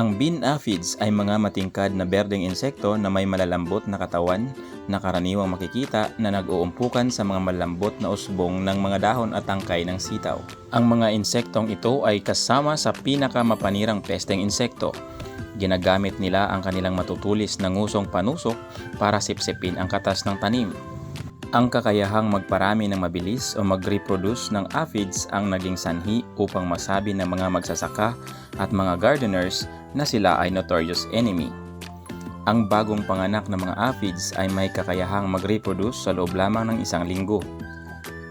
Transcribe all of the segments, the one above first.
Ang bean aphids ay mga matingkad na berdeng insekto na may malalambot na katawan na karaniwang makikita na nag-uumpukan sa mga malambot na usbong ng mga dahon at tangkay ng sitaw. Ang mga insektong ito ay kasama sa pinakamapanirang pesteng insekto. Ginagamit nila ang kanilang matutulis na ngusong panusok para sipsipin ang katas ng tanim. Ang kakayahang magparami ng mabilis o mag-reproduce ng aphids ang naging sanhi upang masabi ng mga magsasaka at mga gardeners na sila ay notorious enemy. Ang bagong panganak ng mga aphids ay may kakayahang mag-reproduce sa loob lamang ng isang linggo.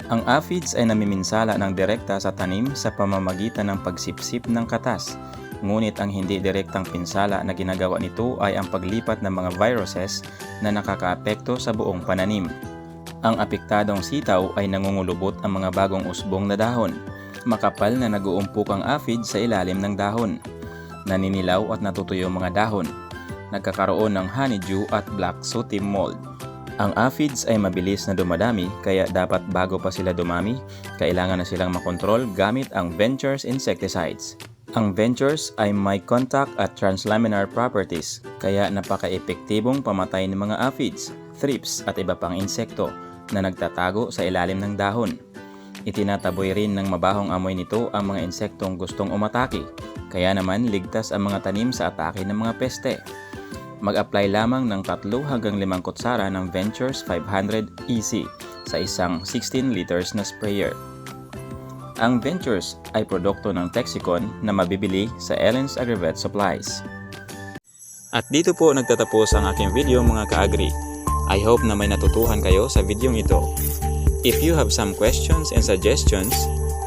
Ang aphids ay namiminsala ng direkta sa tanim sa pamamagitan ng pagsipsip ng katas. Ngunit ang hindi direktang pinsala na ginagawa nito ay ang paglipat ng mga viruses na nakakaapekto sa buong pananim. Ang apektadong sitaw ay nangungulubot ang mga bagong usbong na dahon. Makapal na nag-uumpok ang aphid sa ilalim ng dahon. Naninilaw at natutuyo mga dahon. Nagkakaroon ng honeydew at black sooty mold. Ang aphids ay mabilis na dumadami kaya dapat bago pa sila dumami, kailangan na silang makontrol gamit ang Ventures insecticides. Ang Ventures ay may contact at translaminar properties kaya napaka-epektibong pamatay ng mga aphids, thrips at iba pang insekto na nagtatago sa ilalim ng dahon. Itinataboy rin ng mabahong amoy nito ang mga insektong gustong umatake, kaya naman ligtas ang mga tanim sa atake ng mga peste. Mag-apply lamang ng 3 hanggang 5 kutsara ng Ventures 500 EC sa isang 16 liters na sprayer. Ang Ventures ay produkto ng Texicon na mabibili sa Ellen's Agrivet Supplies. At dito po nagtatapos ang aking video mga ka-agri. I hope na may natutuhan kayo sa videong ito. If you have some questions and suggestions,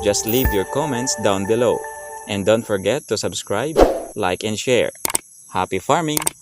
just leave your comments down below. And don't forget to subscribe, like, and share. Happy farming!